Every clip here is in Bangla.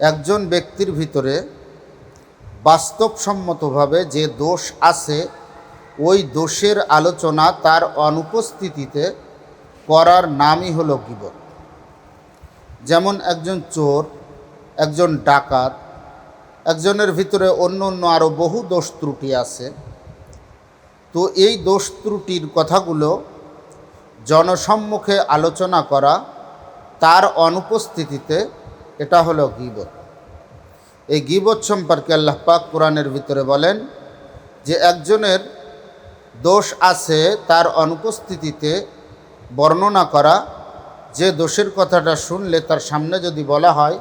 একজন ব্যক্তির ভিতরে বাস্তবসম্মতভাবে যে দোষ আছে, ওই দোষের আলোচনা তার অনুপস্থিতিতে করার নামই হলো গিবত। যেমন একজন চোর, একজন ডাকাত, একজনের ভিতরে অন্য অন্য আরও বহু দোষ ত্রুটি আছে। তো এই দোষ ত্রুটির কথাগুলো জনসম্মুখে আলোচনা করা, তার অনুপস্থিতিতে এটা হলো গিবত। এই গিবত সম্পর্কে আল্লাহ পাক কোরআনের ভিতরে বলেন যে একজনের দোষ আছে তার অনুপস্থিতিতে বর্ণনা করা, যে দোষের কথাটা শুনলে তার সামনে যদি বলা হয়,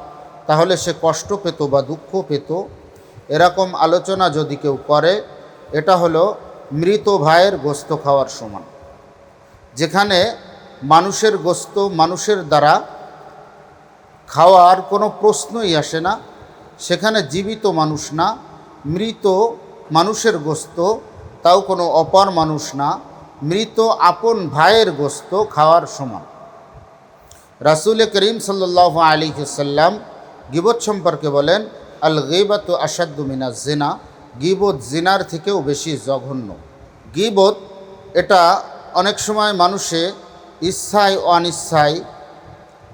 তাহলে সে কষ্ট পেত বা দুঃখ পেত। এরকম আলোচনা যদি কেউ করে, এটা হলো মৃত ভাইয়ের গোস্ত খাওয়ার সমান। যেখানে মানুষের গোস্ত মানুষের দ্বারা খাওয়ার কোনো প্রশ্নই আসে না। সেখানে জীবিত মানুষ না, মৃত মানুষের গোস্ত, তাও কোনো অপর মানুষ না, মৃত আপন ভাইয়ের গোস্ত খাওয়ার সমান। রাসুল করিম সাল্লাহ আলী সাল্লাম গিবত সম্পর্কে বলেন আল গিবত আসাদ্দু মিনা জিনা গিবত জিনার থেকেও বেশি জঘন্য। গিবত এটা অনেক সময় মানুষে ইচ্ছায় অনিচ্ছায়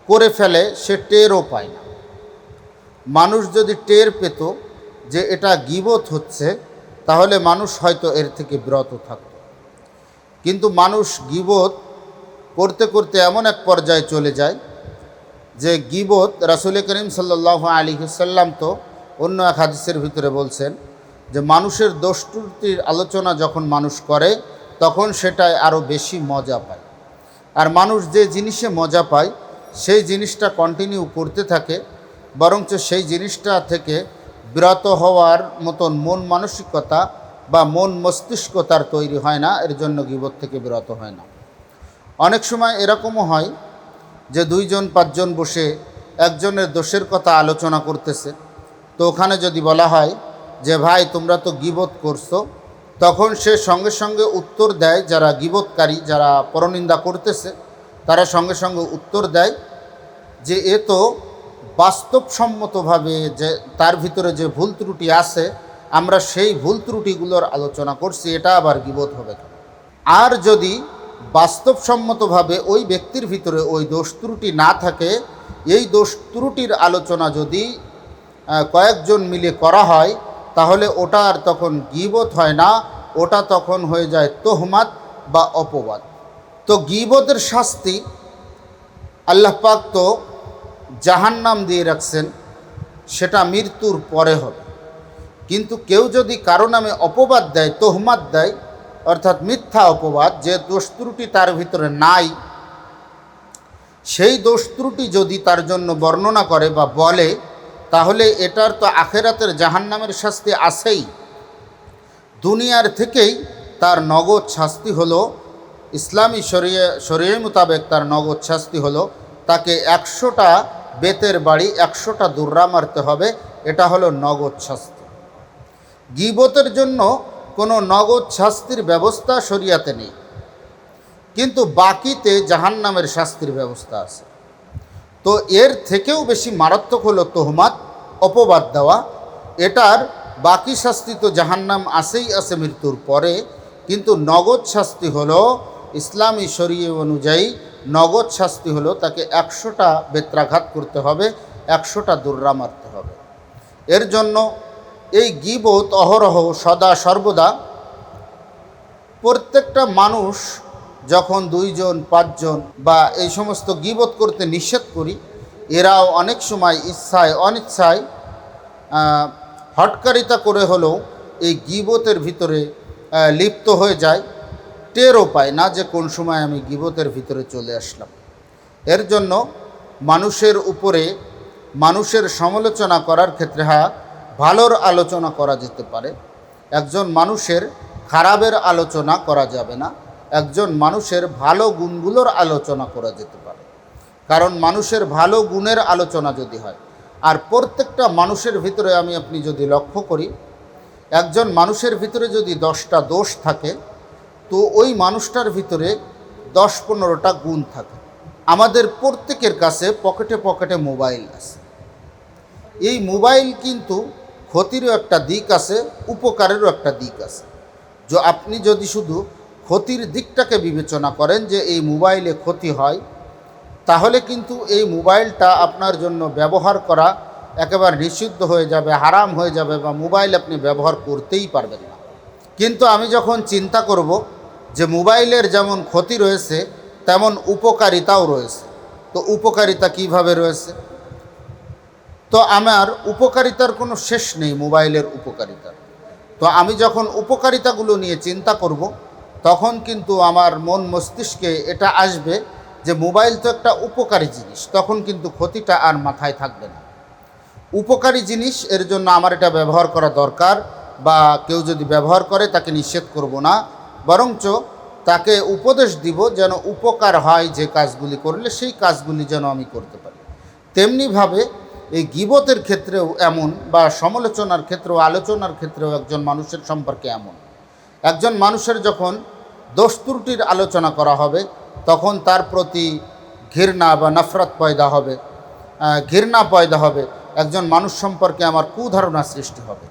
করে ফেলে, সে টেরও পায় না। মানুষ যদি টের পেত যে এটা গিবত হচ্ছে, তাহলে মানুষ হয়তো এর থেকে বিরত থাকত। কিন্তু মানুষ গিবত করতে করতে এমন এক পর্যায়ে চলে যায় যে গিবত, রাসুল করিম সাল্লাহ আলী সাল্লাম তো অন্য এক হাদিসের ভিতরে বলছেন যে মানুষের দোষটুটির আলোচনা যখন মানুষ করে, তখন সেটায় আরও বেশি মজা পায়। আর মানুষ যে জিনিসে মজা পায় সেই জিনিসটা কন্টিনিউ করতে থাকে, বরঞ্চ সেই জিনিসটা থেকে বিরত হওয়ার মতন মন মানসিকতা বা মন মস্তিষ্ক তার তৈরি হয় না, এর জন্য গিবত থেকে বিরত হয় না। অনেক সময় এরকমও হয় যে দুইজন, পাঁচজন বসে একজনের দোষের কথা আলোচনা করতেছে। তো ওখানে যদি বলা হয় যে, ভাই, তোমরা তো গিবত করছ। তখন সে সঙ্গে সঙ্গে উত্তর দেয় যারা গিবতকারী, যারা পরনিন্দা করতেছে। তারা সঙ্গে সঙ্গে উত্তর দেয় যে এ তো বাস্তবসম্মতভাবে যে তার ভিতরে যে ভুল ত্রুটি আছে, আমরা সেই ভুল ত্রুটিগুলোর আলোচনা করছি, এটা আবার গিবত হবে আর যদি বাস্তবসম্মতভাবে ওই ব্যক্তির ভিতরে ওই দোষ ত্রুটি না থাকে, এই দোষ ত্রুটির আলোচনা যদি কয়েকজন মিলে করা হয়, তাহলে ওটা আর তখন গিবত হয় না, ওটা তখন হয়ে যায় তোহমাত বা অপবাদ। তো গিবতের শাস্তি আল্লাহ পাক তো জাহান্নাম দিয়ে রাখছেন, সেটা মৃত্যুর পরে হবে। কিন্তু কেউ যদি কারও নামে অপবাদ দেয়, তোহমাত দেয়, অর্থাৎ মিথ্যা অপবাদ, যে দোষ ত্রুটি তার ভিতরে নাই, সেই দোষ ত্রুটি যদি তার জন্য বর্ণনা করে বা বলে, তাহলে এটার তো আখেরাতের জাহান্নামের শাস্তি আছেই। দুনিয়ার থেকেই তার নগদ শাস্তি হলো ইসলামী শরিয়ে, শরীয় মোতাবেক তার নগদ শাস্তি হলো, তাকে একশোটা বেতের বাড়ি, একশোটা দুর্রা মারতে হবে, এটা হলো নগদ শাস্তি। গিবতের জন্য কোনো নগদ শাস্তির ব্যবস্থা শরিয়াতে নেই। কিন্তু বাকিতে জাহান্নামের শাস্তির ব্যবস্থা আছে। তো এর থেকেও বেশি মারাত্মক হলো তোহমাত, অপবাদ দেওয়া। এটার বাকি শাস্তি তো জাহান্নাম আসেই আছে মৃত্যুর পরে, কিন্তু নগদ শাস্তি হলো ইসলামী শরীয় অনুযায়ী নগদ শাস্তি হলো তাকে একশোটা বেত্রাঘাত করতে হবে, একশোটা দুর্রা মারতে হবে। এর জন্য এই গিবত অহরহ সদা সর্বদা প্রত্যেকটা মানুষ যখন দুইজন, পাঁচজন বা এই সমস্ত গিবত করতে নিষেধ করি, এরাও অনেক সময় ইচ্ছায়, অনিচ্ছায় হটকারিতা করে হলেও এই গিবতের ভিতরে লিপ্ত হয়ে যায়। টেরও পায় না যে কোন সময় আমি গিবতের ভিতরে চলে আসলাম। এর জন্য মানুষের উপরে মানুষের সমালোচনা করার ক্ষেত্রে হ্যাঁ ভালোর আলোচনা করা যেতে পারে। একজন মানুষের খারাপের আলোচনা করা যাবে না। একজন মানুষের ভালো গুণগুলোর আলোচনা করা যেতে পারে। কারণ মানুষের ভালো গুণের আলোচনা যদি হয়, আর প্রত্যেকটা মানুষের ভিতরে আমি আপনি যদি লক্ষ্য করি, একজন মানুষের ভিতরে যদি দশটা দোষ থাকে তো ওই মানুষটার ভিতরে দশ পনেরোটা গুণ থাকে। আমাদের প্রত্যেকের কাছে পকেটে পকেটে মোবাইল আছে। এই মোবাইল কিন্তু ক্ষতিরও একটা দিক আছে, উপকারেরও একটা দিক আছে। যে আপনি যদি শুধু ক্ষতির দিকটাকে বিবেচনা করেন যে এই মোবাইলে ক্ষতি হয়, তাহলে কিন্তু এই মোবাইলটা আপনার জন্য ব্যবহার করা একেবারে নিষিদ্ধ হয়ে যাবে, হারাম হয়ে যাবে বা মোবাইল আপনি ব্যবহার করতেই পারবেন না। কিন্তু আমি যখন চিন্তা করব যে মোবাইলের যেমন ক্ষতি রয়েছে, তেমন উপকারিতাও রয়েছে। তো উপকারিতা কীভাবে রয়েছে? তো আমার উপকারিতার কোনো শেষ নেই মোবাইলের উপকারিতা। তো আমি যখন উপকারিতাগুলো নিয়ে চিন্তা করব, তখন কিন্তু আমার মন মস্তিষ্কে এটা আসবে যে মোবাইল তো একটা উপকারী জিনিস, তখন কিন্তু ক্ষতিটা আর মাথায় থাকবে না। উপকারী জিনিস এর জন্য আমার এটা ব্যবহার করা দরকার বা কেউ যদি ব্যবহার করে তাকে নিষেধ করব না। বরঞ্চ তাকে উপদেশ দিব যেন উপকার হয় যে কাজগুলি করলে সেই কাজগুলি যেন আমি করতে পারি। তেমনিভাবে এই গিবতের ক্ষেত্রেও এমন বা সমালোচনার ক্ষেত্রেও, আলোচনার ক্ষেত্রেও একজন মানুষের সম্পর্কে এমন। একজন মানুষের যখন দোষ ত্রুটির আলোচনা করা হবে, তখন তার প্রতি ঘৃণা বা নফরত পয়দা হবে ঘৃণা পয়দা হবে। একজন মানুষ সম্পর্কে আমার কুধারণা সৃষ্টি হবে।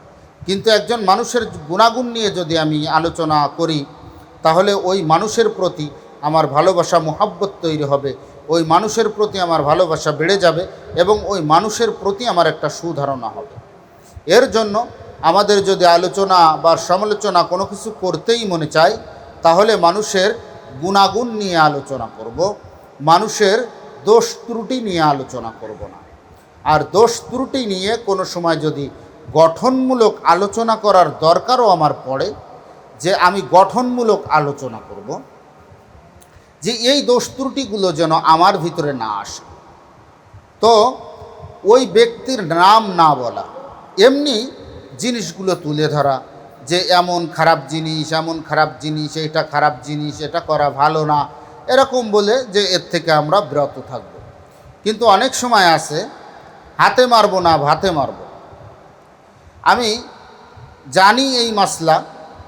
কিন্তু একজন মানুষের গুণাগুণ নিয়ে যদি আমি আলোচনা করি তাহলে ওই মানুষের প্রতি আমার ভালোবাসা, মোহাব্বত তৈরি হবে। ওই মানুষের প্রতি আমার ভালোবাসা বেড়ে যাবে এবং ওই মানুষের প্রতি আমার একটা সুধারণা হবে। এর জন্য আমাদের যদি আলোচনা বা সমালোচনা কোনো কিছু করতেই মনে চায়, তাহলে মানুষের গুণাগুণ নিয়ে আলোচনা করব। মানুষের দোষ ত্রুটি নিয়ে আলোচনা করব না। আর দোষ ত্রুটি নিয়ে কোনো সময় যদি গঠনমূলক আলোচনা করার দরকারও আমার পড়ে যে আমি গঠনমূলক আলোচনা করব, যে এই দোষ ত্রুটিগুলো যেন আমার ভিতরে না আসে। তো ওই ব্যক্তির নাম না বলা, এমনি জিনিসগুলো তুলে ধরা, যে এমন খারাপ জিনিস, এমন খারাপ জিনিস, এটা খারাপ জিনিস, এটা করা ভালো না, এরকম বলে যে এর থেকে আমরা বিরত থাকব। কিন্তু অনেক সময় আছে, হাতে মারবো না, ভাতে মারবো। আমি জানি এই মাসলা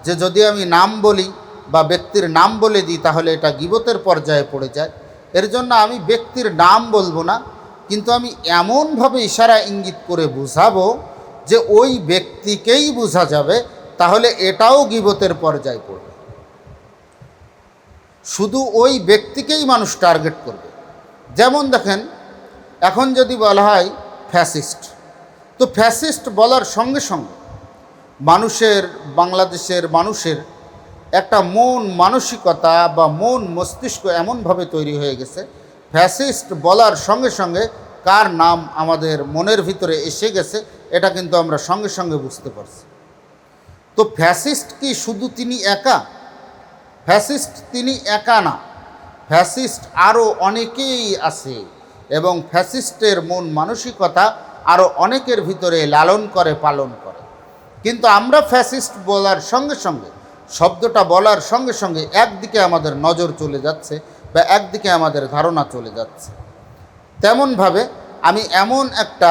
যে যদি আমি নাম বলি বা ব্যক্তির নাম বলে দিই, তাহলে এটা গিবতের পর্যায়ে পড়ে যায়। এর জন্য আমি ব্যক্তির নাম বলব না, কিন্তু আমি এমনভাবে ইশারা ইঙ্গিত করে বুঝাবো যে ওই ব্যক্তিকেই বোঝা যাবে, তাহলে এটাও গিবতের পর্যায়ে পড়বে। শুধু ওই ব্যক্তিকেই মানুষ টার্গেট করবে। যেমন দেখেন, এখন যদি বলা হয় ফ্যাসিস্ট, তো ফ্যাসিস্ট বলার সঙ্গে সঙ্গে মানুষের, বাংলাদেশের মানুষের একটা মন মানসিকতা বা মন মস্তিষ্ক এমনভাবে তৈরি হয়ে গেছে। ফ্যাসিস্ট বলার সঙ্গে সঙ্গে কার নাম আমাদের মনের ভিতরে এসে গেছে, এটা কিন্তু আমরা সঙ্গে সঙ্গে বুঝতে পারছি। তো ফ্যাসিস্ট কি শুধু তিনি একা? ফ্যাসিস্ট তিনি একা না। ফ্যাসিস্ট আরও অনেকেই আছে এবং ফ্যাসিস্টের মন মানসিকতা আরও অনেকের ভিতরে লালন করে, পালন করে। কিন্তু আমরা ফ্যাসিস্ট বলার সঙ্গে সঙ্গে, শব্দটা বলার সঙ্গে সঙ্গে একদিকে আমাদের নজর চলে যাচ্ছে বা একদিকে আমাদের ধারণা চলে যাচ্ছে। তেমনভাবে আমি এমন একটা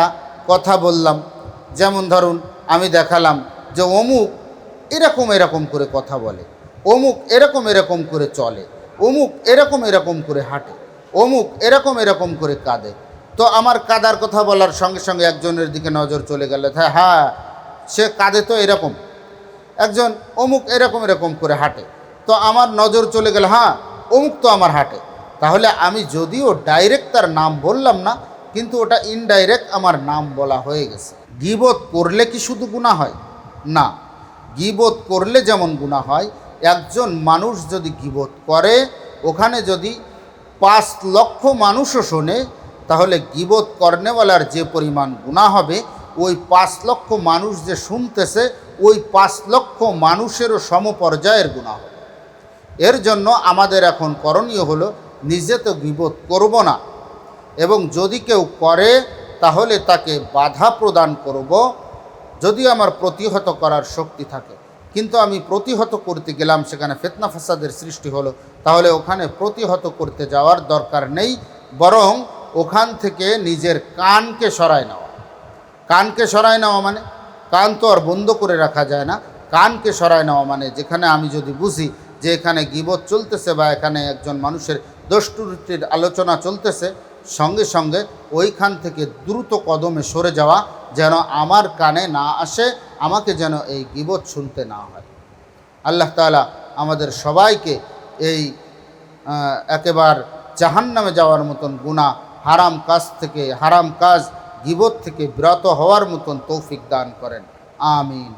কথা বললাম, যেমন ধরুন আমি দেখালাম যে অমুক এরকম এরকম করে কথা বলে, অমুক এরকম এরকম করে চলে, অমুক এরকম এরকম করে হাঁটে, অমুক এরকম এরকম করে কাঁদে। তো আমার কাদার কথা বলার সঙ্গে সঙ্গে একজনের দিকে নজর চলে গেলে হ্যাঁ হ্যাঁ সে কাঁদে তো এরকম। একজন অমুক এরকম এরকম করে হাঁটে। তো আমার নজর চলে গেল হ্যাঁ অমুক তো আমার হাঁটে। তাহলে আমি যদিও ডাইরেক্ট তার নাম বললাম না, কিন্তু ওটা ইনডাইরেক্ট আমার নাম বলা হয়ে গেছে। গিবত করলে কি শুধু গুণা হয়? না। গিবত করলে যেমন গুণা হয়, একজন মানুষ যদি গিবত করে, ওখানে যদি পাঁচ লক্ষ মানুষও শোনে, তাহলে গিবত কর্নেওয়ালার যে পরিমাণ গুণা হবে ওই পাঁচ লক্ষ মানুষ যে শুনতেছে, ওই পাঁচ লক্ষ মানুষেরও সমপর্যায়ের গুণা হবে এর জন্য আমাদের এখন করণীয় হলো, নিজে তো গিবত করব না। এবং যদি কেউ করে, তাহলে তাকে বাধা প্রদান করব যদি আমার প্রতিহত করার শক্তি থাকে। কিন্তু আমি প্রতিহত করতে গেলাম, সেখানে ফেতনা ফাসাদের সৃষ্টি হলো, তাহলে ওখানে প্রতিহত করতে যাওয়ার দরকার নেই, বরং ওখান থেকে নিজের কানকে সরায় নেওয়া কানকে সরায় নেওয়া মানে কান তো আর বন্ধ করে রাখা যায় না। কানকে সরায় নেওয়া মানে যেখানে আমি যদি বুঝি যে এখানে গিবত চলতেছে বা এখানে একজন মানুষের দোষটুটির আলোচনা চলতেছে, সঙ্গে সঙ্গে ওইখান থেকে দ্রুত কদমে সরে যাওয়া যেন আমার কানে না আসে, আমাকে যেন এই গিবত শুনতে না হয়। আল্লাহ তাআলা আমাদের সবাইকে এই একেবার জাহান্নামে যাওয়ার মতন গুণা হারাম কাজ থেকে, হারাম কাজ গিবত থেকে বিরত হওয়ার মতন তৌফিক দান করেন। আমিন।